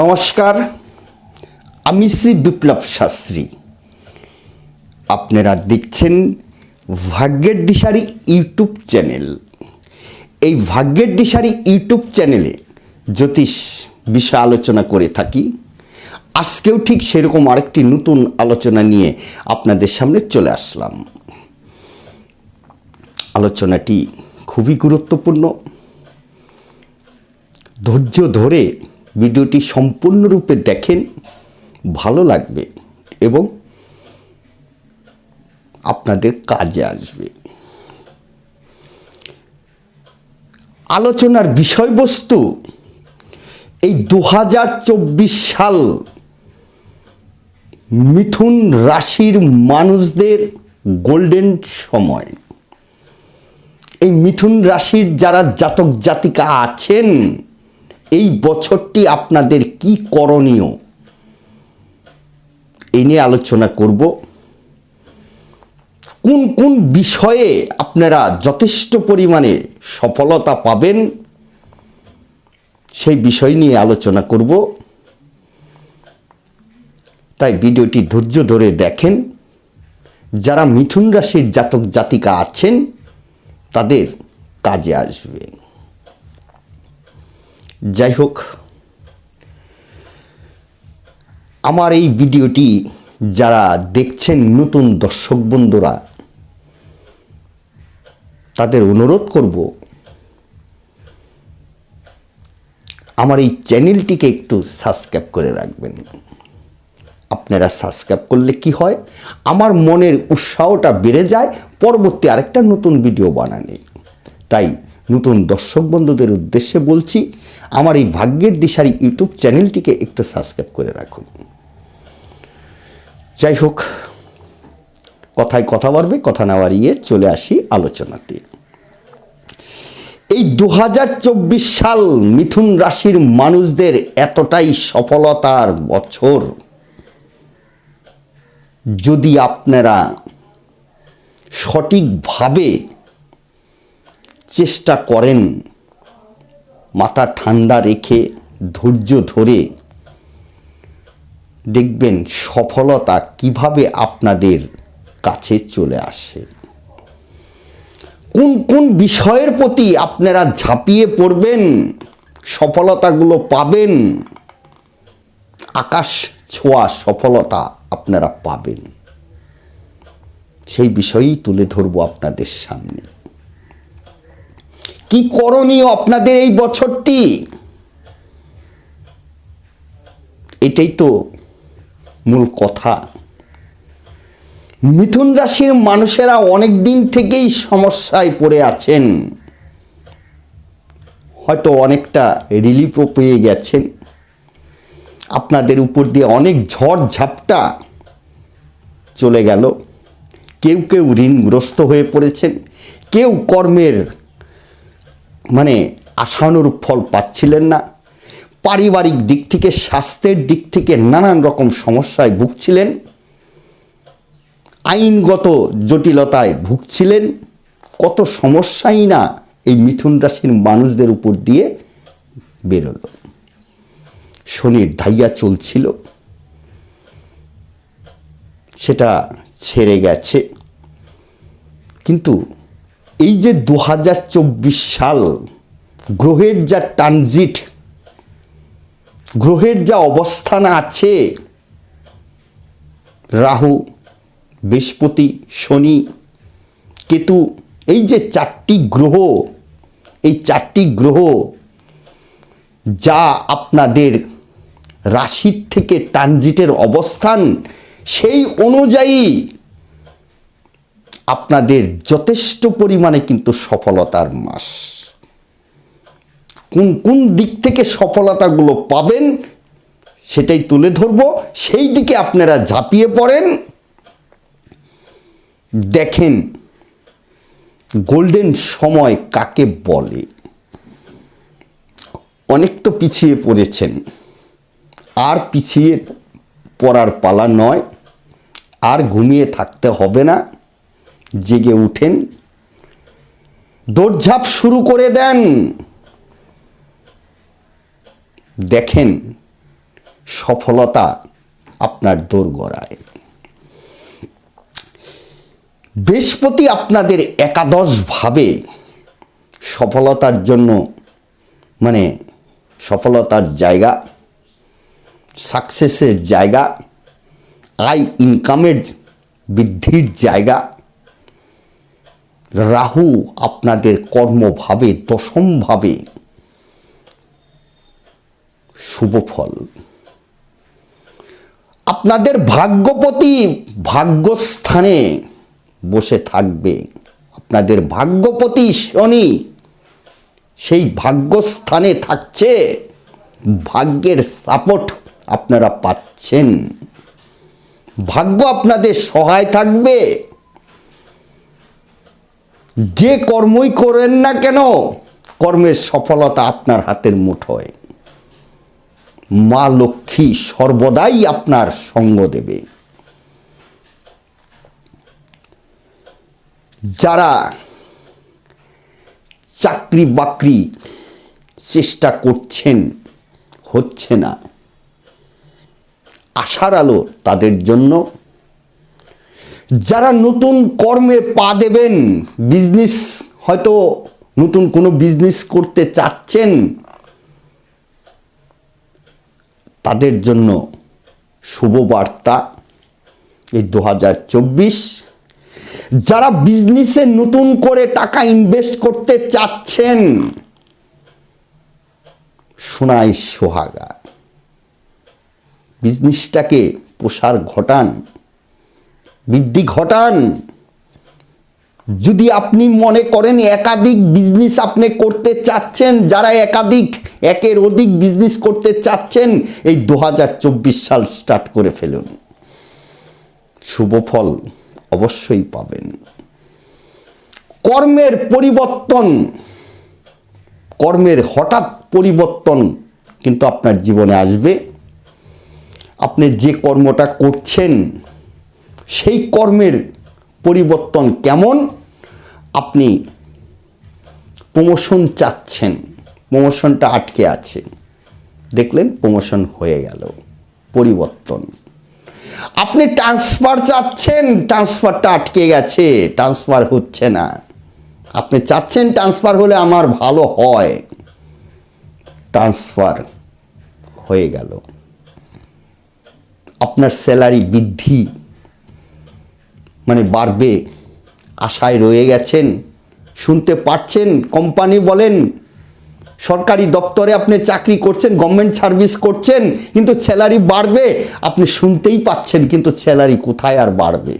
নমস্কার, আমি শ্রী বিপ্লব শাস্ত্রী। আপনারা দেখছেন ভাগ্যের দিশারি ইউটিউব চ্যানেল। এই ভাগ্যের দিশারি ইউটিউব চ্যানেলে জ্যোতিষ বিষয় আলোচনা করে থাকি। আজকেও ঠিক সেরকম আরেকটি নতুন আলোচনা নিয়ে আপনাদের সামনে চলে আসলাম। আলোচনাটি খুবই গুরুত্বপূর্ণ। ধৈর্য ধরে ভিডিওটি সম্পূর্ণরূপে দেখেন, ভালো লাগবে এবং আপনাদের কাজে আসবে। আলোচনার বিষয়বস্তু, এই দু হাজার চব্বিশ সাল মিথুন রাশির মানুষদের গোল্ডেন সময়। এই মিথুন রাশির যারা জাতক জাতিকা আছেন এই বছরটি আপনাদের কি করণীয়? এই নিয়ে আলোচনা করব। কোন কোন বিষয়ে আপনারা যথেষ্ট পরিমাণে সফলতা পাবেন, সেই বিষয় নিয়ে আলোচনা করব। তাই ভিডিওটি ধৈর্য ধরে দেখেন। যারা মিথুন রাশির জাতক জাতিকা আছেন, তাদের কাজে আসবে। যাই হোক আমার এই ভিডিওটি যারা দেখছেন নতুন দর্শক বন্ধুরা, তাদের অনুরোধ করব, আমার এই চ্যানেলটিকে একটু সাবস্ক্রাইব করে রাখবেন। আপনারা সাবস্ক্রাইব করলে কি হয়, আমার মনের উৎসাহটা বেড়ে যায়, পরবর্তী আরেকটা নতুন ভিডিও বানানে তাই নতুন দর্শক বন্ধুদের উদ্দেশ্যে বলছি, আমার এই ভাগ্যের দিশারি ইউটিউব চ্যানেলটিকে একটু সাবস্ক্রাইব করে রাখুন। যাই হোক, কথায় কথা বাড়বে, কথা না বাড়িয়ে চলে আসি আলোচনাতে। এই দু হাজার চব্বিশ সাল মিথুন রাশির মানুষদের এতটাই সফলতার বছর। যদি আপনারা সঠিকভাবে চেষ্টা করেন। মাথা ঠান্ডা রেখে, ধৈর্য ধরে দেখবেন সফলতা কীভাবে আপনাদের কাছে চলে আসে। কোন কোন বিষয়ের প্রতি আপনারা ঝাঁপিয়ে পড়বেন, সফলতাগুলো পাবেন, আকাশ ছোঁয়া সফলতা আপনারা পাবেন। সেই বিষয়ই তুলে ধরবো আপনাদের সামনে। কি করণীয় আপনাদের এই বছরটি? এটাই তো মূল কথা। মিথুন রাশির মানুষেরা অনেক দিন থেকেই সমস্যায় পড়ে আছেন। হয়তো অনেকটা রিলিফও পেয়ে গেছেন। আপনাদের উপর দিয়ে অনেক ঝড় ঝাপটা চলে গেল। কেউ কেউ ঋণগ্রস্ত হয়ে পড়েছেন। কেউ কর্মের মানে আশানুরূপ ফল পাচ্ছিলেন না। পারিবারিক দিক থেকে, স্বাস্থ্যের দিক থেকে নানান রকম সমস্যায় ভুগছিলেন। আইনগত জটিলতায় ভুগছিলেন। কত সমস্যাই না এই মিথুন রাশির মানুষদের উপর দিয়ে বেরোলো। শনির ধাইয়া চলছিল। সেটা ছেড়ে গেছে। কিন্তু এই যে দু হাজার চব্বিশ সাল গ্রহের যা ট্রানজিট, গ্রহের যা অবস্থান আছে, রাহু, বৃহস্পতি, শনি, কেতু, এই যে চারটি গ্রহ, এই চারটি গ্রহ যা আপনাদের রাশির থেকে ট্রানজিটের অবস্থান, সেই অনুযায়ী আপনাদের যথেষ্ট পরিমাণে কিন্তু সফলতার মাস। কোন কোন দিক থেকে সফলতাগুলো পাবেন সেটাই তুলে ধরব। সেই দিকে আপনারা ঝাঁপিয়ে পড়েন। দেখেন, গোল্ডেন সময় কাকে বলে? অনেক তো পিছিয়ে পড়েছেন। আর পিছিয়ে পড়ার পালা নয়, আর ঘুমিয়ে থাকতে হবে না। জেগে উঠেন। দৌড়ঝাঁপ শুরু করে দেন। দেখেন সফলতা আপনার দোরগড়ায়। বৃহস্পতি আপনাদের একাদশভাবে সফলতার জন্য মানে সফলতার জায়গা সাকসেসের জায়গা আয় ইনকামের বৃদ্ধির জায়গা রাহু আপনাদের কর্মভাবে, দশমভাবে শুভ ফল। আপনাদের ভাগ্যপতি ভাগ্যস্থানে বসে থাকবে। আপনাদের ভাগ্যপতি শনি সেই ভাগ্যস্থানে থাকছে। ভাগ্যের সাপোর্ট আপনারা পাচ্ছেন। ভাগ্য আপনাদের সহায় থাকবে। যে কর্মই করেন না কেন, কর্মের সফলতা আপনার হাতের মুঠোয় মা লক্ষ্মী সর্বদাই আপনার সঙ্গ দেবে। যারা চাকরি বাকরি চেষ্টা করছেন, হচ্ছে না। আশার আলো তাদের জন্য যারা নতুন কর্মে পা দেবেন বিজনেস হয়তো নতুন কোনো বিজনেস করতে চাচ্ছেন, তাদের জন্য শুভ বার্তা এই দু হাজার চব্বিশ। যারা বিজনেসে নতুন করে টাকা ইনভেস্ট করতে চাচ্ছেন, সোনাই সোহাগা বিজনেসটাকে প্রসার ঘটান। বৃদ্ধি ঘটান। যদি আপনি মনে করেন একাধিক বিজনেস আপনি করতে চাচ্ছেন, যারা একাধিক, একের অধিক বিজনেস করতে চাচ্ছেন, এই দু হাজার চব্বিশ সাল স্টার্ট করে ফেলুন। শুভ ফল অবশ্যই পাবেন। কর্মের পরিবর্তন, কর্মের হঠাৎ পরিবর্তন কিন্তু আপনার জীবনে আসবে। আপনি যে কর্মটা করছেন সেই কর্মের পরিবর্তন কেমন? আপনি প্রমোশন চাচ্ছেন। প্রমোশনটা আটকে আছে। দেখলেন প্রমোশন হয়ে গেল। পরিবর্তন। আপনি ট্রান্সফার চাচ্ছেন ট্রান্সফারটা আটকে গেছে ট্রান্সফার হচ্ছে না। আপনি চাচ্ছেন ট্রান্সফার হলে আমার ভালো হয়। ট্রান্সফার হয়ে গেল। আপনার স্যালারি বৃদ্ধি মানে বাড়বে, আশায় রয়ে গেছেন, শুনতে পাচ্ছেন কোম্পানি বলেন, সরকারি দপ্তরে আপনি চাকরি করছেন গভর্নমেন্ট সার্ভিস করছেন, কিন্তু স্যালারি বাড়বে, আপনি শুনতেই পাচ্ছেন, কিন্তু স্যালারি কোথায় আর বাড়বে?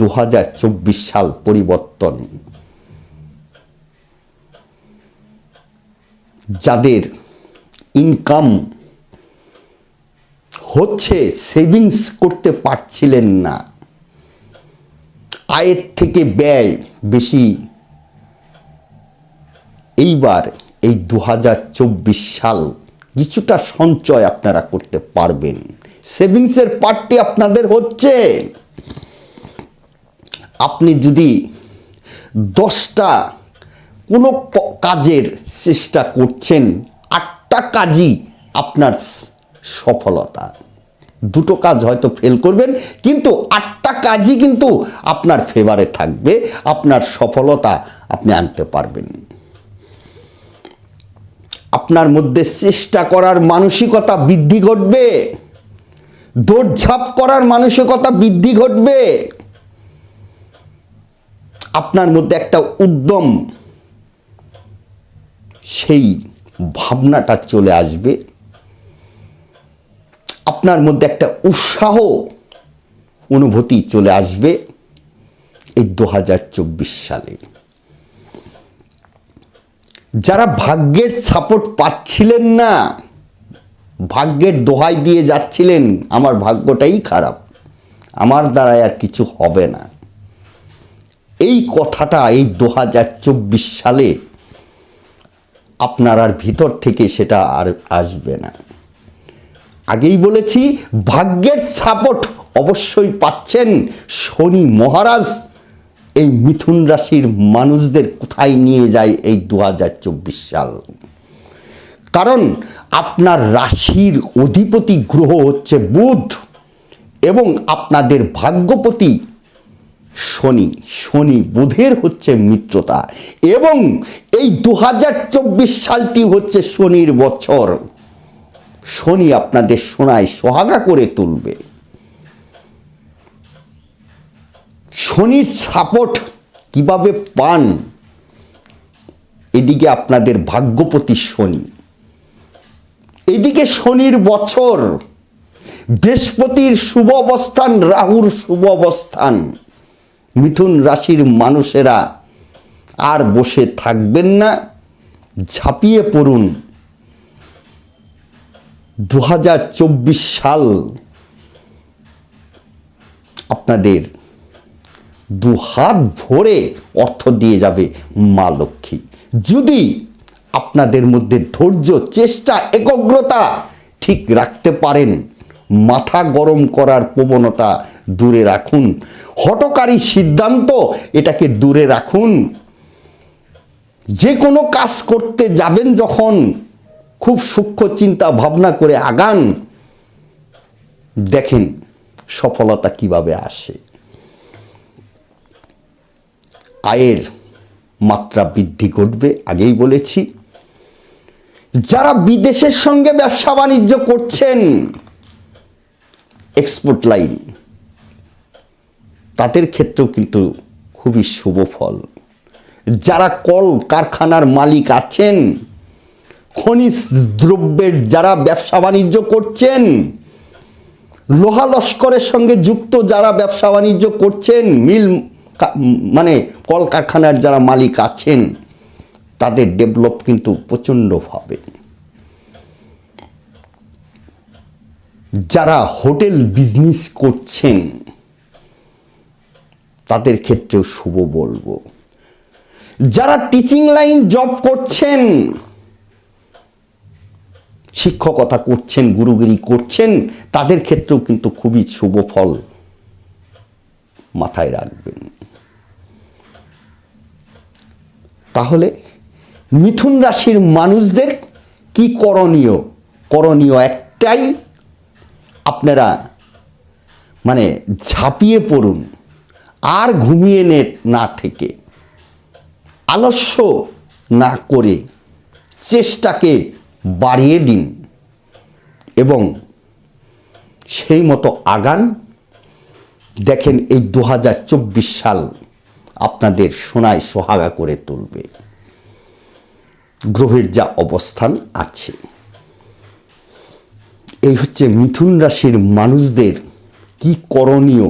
দু হাজার চব্বিশ সাল পরিবর্তন। যাদের ইনকাম হচ্ছে সেভিংস করতে পারছিলেন না আয়ের থেকে ব্যয় বেশি। এইবার এই দু হাজার চব্বিশ সাল কিছুটা সঞ্চয় আপনারা করতে পারবেন। সেভিংসের পার্টটি আপনাদের হচ্ছে, আপনি যদি দশটা কোনো কাজের চেষ্টা করছেন, আটটা কাজই আপনার সফলতা। দুটো কাজ হয়তো ফেল করবেন, কিন্তু আটটা কাজই কিন্তু আপনার ফেভারে থাকবে, আপনার সফলতা আপনি আনতে পারবেন। আপনার মধ্যে চেষ্টা করার মানসিকতা বৃদ্ধি ঘটবে, দৌড়ঝাঁপ করার মানসিকতা বৃদ্ধি ঘটবে। আপনার মধ্যে একটা উদ্যম, সেই ভাবনাটা চলে আসবে। আপনার মধ্যে একটা উৎসাহ, অনুভূতি চলে আসবে এই দু হাজার চব্বিশ সালে। যারা ভাগ্যের সাপোর্ট পাচ্ছিলেন না, ভাগ্যের দোহাই দিয়ে যাচ্ছিলেন, আমার ভাগ্যটাই খারাপ। আমার দ্বারায় আর কিছু হবে না। এই কথাটা এই দু হাজার চব্বিশ সালে আপনার আর ভিতর থেকে সেটা আর আসবে না। আগেই বলেছি, ভাগ্যের সাপোর্ট অবশ্যই পাচ্ছেন শনি মহারাজ। এই মিথুন রাশির মানুষদের কোথায় নিয়ে যায় এই দু হাজার চব্বিশ সাল? কারণ আপনার রাশির অধিপতি গ্রহ হচ্ছে বুধ এবং আপনাদের ভাগ্যপতি শনি। শনি বুধের হচ্ছে মিত্রতা এবং এই দু হাজার চব্বিশ সালটি হচ্ছে শনির বছর। শনি আপনাদের সোনায় সোহাগা করে তুলবে। শনির সাপোর্ট কীভাবে পান? এদিকে আপনাদের ভাগ্যপতি শনি। এদিকে শনির বছর, বৃহস্পতির শুভ অবস্থান, রাহুর শুভ অবস্থান। মিথুন রাশির মানুষেরা আর বসে থাকবেন না, ঝাঁপিয়ে পড়ুন। দু হাজার চব্বিশ সাল আপনাদের দু হাত ভরে অর্থ দিয়ে যাবে মা লক্ষ্মী। যদি আপনাদের মধ্যে ধৈর্য, চেষ্টা, একগ্রতা ঠিক রাখতে পারেন, মাথা গরম করার প্রবণতা দূরে রাখুন। হটকারী সিদ্ধান্ত এটাকে দূরে রাখুন। যে কোনো কাজ করতে যাবেন যখন খুব সূক্ষ্ম চিন্তা ভাবনা করে আগান। দেখেন সফলতা কীভাবে আসে। আয়ের মাত্রা বৃদ্ধি ঘটবে, আগেই বলেছি। যারা বিদেশের সঙ্গে ব্যবসা বাণিজ্য করছেন এক্সপোর্ট লাইন তাদের ক্ষেত্রেও কিন্তু খুবই শুভ ফল। যারা কল কারখানার মালিক আছেন খনিজ দ্রব্যের যারা ব্যবসা বাণিজ্য করছেন, লোহা লস্করের সঙ্গে যুক্ত যারা ব্যবসা বাণিজ্য করছেন, মিল মানে কলকারখানার যারা মালিক আছেন, তাদের ডেভেলপ কিন্তু প্রচণ্ডভাবে যারা হোটেল বিজনেস করছেন, তাদের ক্ষেত্রেও শুভ বলব। যারা টিচিং লাইন জব করছেন শিক্ষকতা করছেন, গুরুগিরি করছেন, তাদের ক্ষেত্রেও কিন্তু খুবই শুভ ফল মাথায় রাখবেন। তাহলে মিথুন রাশির মানুষদের কি করণীয়? করণীয় একটাই, আপনারা মানে ঝাঁপিয়ে পড়ুন, আর ঘুমিয়ে নে না থেকে। আলস্য না করে চেষ্টাকে বাড়িয়ে দিন। এবং সেই মতো আগান, দেখেন এই দু হাজার চব্বিশ সাল আপনাদের সোনায় সোহাগা করে তুলবে। গ্রহের যা অবস্থান আছে। এই হচ্ছে মিথুন রাশির মানুষদের কি করণীয়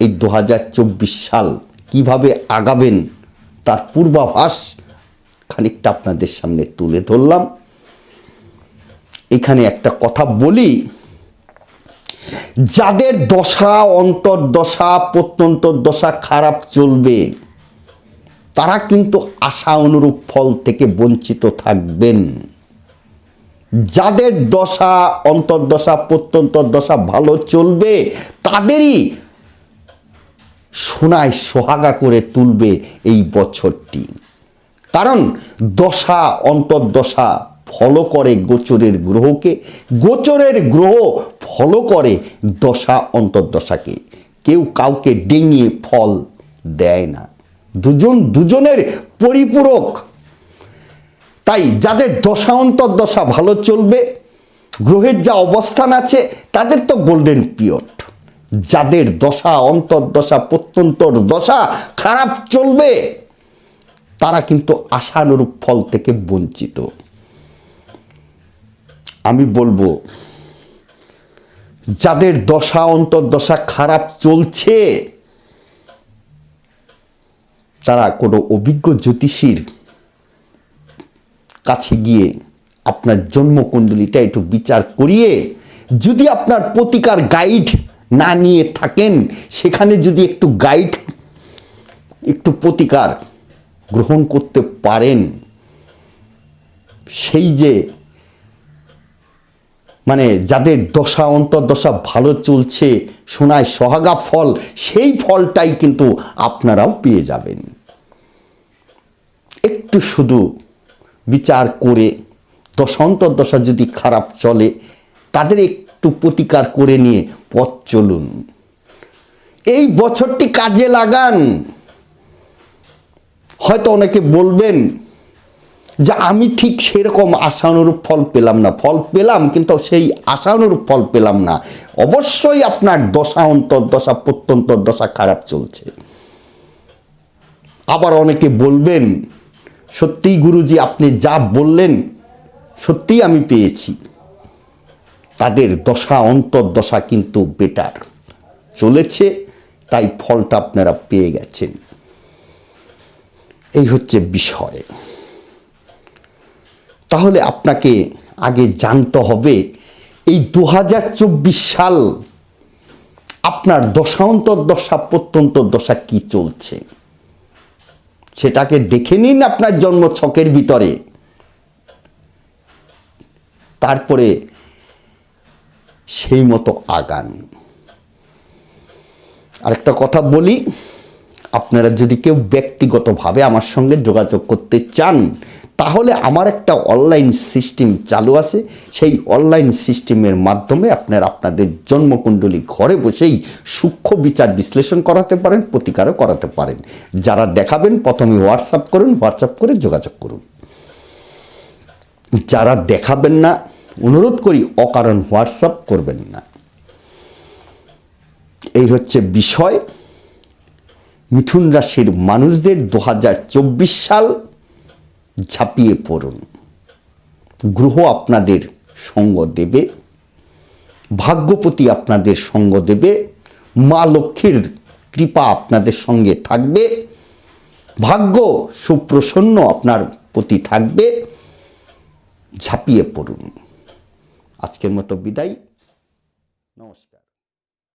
এই দু হাজার চব্বিশ সাল? কীভাবে আগাবেন? তার পূর্বাভাস খানিকটা আপনাদের সামনে তুলে ধরলাম। এখানে একটা কথা বলি। যাদের দশা, অন্তর্দশা প্রত্যন্তর দশা খারাপ চলবে, তারা কিন্তু আশা অনুরূপ ফল থেকে বঞ্চিত থাকবেন। যাদের দশা, অন্তর্দশা প্রত্যন্তর দশা ভালো চলবে, তাদেরই সোনায় সোহাগা করে তুলবে এই বছরটি। কারণ দশা, অন্তর্দশা ফলো করে গোচরের গ্রহকে, গোচরের গ্রহ ফলো করে দশা অন্তর্দশাকে। কেউ কাউকে ডেঙিয়ে ফল দেয় না। দুজন দুজনের পরিপূরক। তাই যাদের দশা অন্তর্দশা ভালো চলবে, গ্রহের যা অবস্থান আছে, তাদের তো গোল্ডেন পিরিয়ড যাদের দশা অন্তর্দশা প্রত্যন্তর দশা খারাপ চলবে, তারা কিন্তু আশানুরূপ ফল থেকে বঞ্চিত। আমি বলব, যাদের দশা অন্তর্দশা খারাপ চলছে, তারা কোনো অভিজ্ঞ জ্যোতিষীর কাছে গিয়ে আপনার জন্মকুণ্ডলিটা একটু বিচার করিয়ে, যদি আপনার প্রতিকার গাইড না নিয়ে থাকেন, সেখানে যদি একটু গাইড একটু প্রতিকার গ্রহণ করতে পারেন, সেই যে মানে যাদের দশা অন্তর্দশা ভালো চলছে, সোনায় সহাগা ফল, সেই ফলটাই কিন্তু আপনারাও পেয়ে যাবেন। একটু শুধু বিচার করে দশা যদি খারাপ চলে, তাদের একটু প্রতিকার করে নিয়ে পথ চলুন। এই বছরটি কাজে লাগান। হয়তো অনেকে বলবেন যে আমি ঠিক সেরকম আশানুরূপ ফল পেলাম না। ফল পেলাম, কিন্তু সেই আশানুরূপ ফল পেলাম না। অবশ্যই আপনার দশা অন্তর্দশা প্রত্যন্তর দশা খারাপ চলছে। আবার অনেকে বলবেন সত্যিই গুরুজি, আপনি যা বললেন, সত্যিই আমি পেয়েছি। তাদের দশা অন্তর্দশা কিন্তু বেটার চলেছে, তাই ফলটা আপনারা পেয়ে গেছেন। এই হচ্ছে বিষয়। তাহলে আপনাকে আগে জানতে হবে, এই দু হাজার চব্বিশ সাল আপনার দশান্তর দশা প্রত্যন্ত দশা কি চলছে? সেটাকে দেখে নিন আপনার জন্ম ছকের ভিতরে। তারপরে সেই মতো আগান। আরেকটা কথা বলি আপনারা যদি কেউ ব্যক্তিগতভাবে আমার সঙ্গে যোগাযোগ করতে চান, তাহলে আমার একটা অনলাইন সিস্টেম চালু আছে। সেই অনলাইন সিস্টেমের মাধ্যমে আপনারা আপনাদের জন্মকুণ্ডলী ঘরে বসেই সূক্ষ্ম বিচার বিশ্লেষণ করাতে পারেন, প্রতিকারও করাতে পারেন। যারা দেখাবেন, প্রথমে হোয়াটসঅ্যাপ করুন হোয়াটসঅ্যাপ করে যোগাযোগ করুন। যারা দেখাবেন না, অনুরোধ করি অকারণ হোয়াটসঅ্যাপ করবেন না। এই হচ্ছে বিষয়। মিথুন রাশির মানুষদের দু হাজার চব্বিশ সাল ঝাঁপিয়ে পড়ুন। গ্রহ আপনাদের সঙ্গ দেবে, ভাগ্যপতি আপনাদের সঙ্গ দেবে, মা লক্ষ্মীর কৃপা আপনাদের সঙ্গে থাকবে, ভাগ্য সুপ্রসন্ন আপনার প্রতি থাকবে, ঝাঁপিয়ে পড়ুন। আজকের মতো বিদায়। নমস্কার।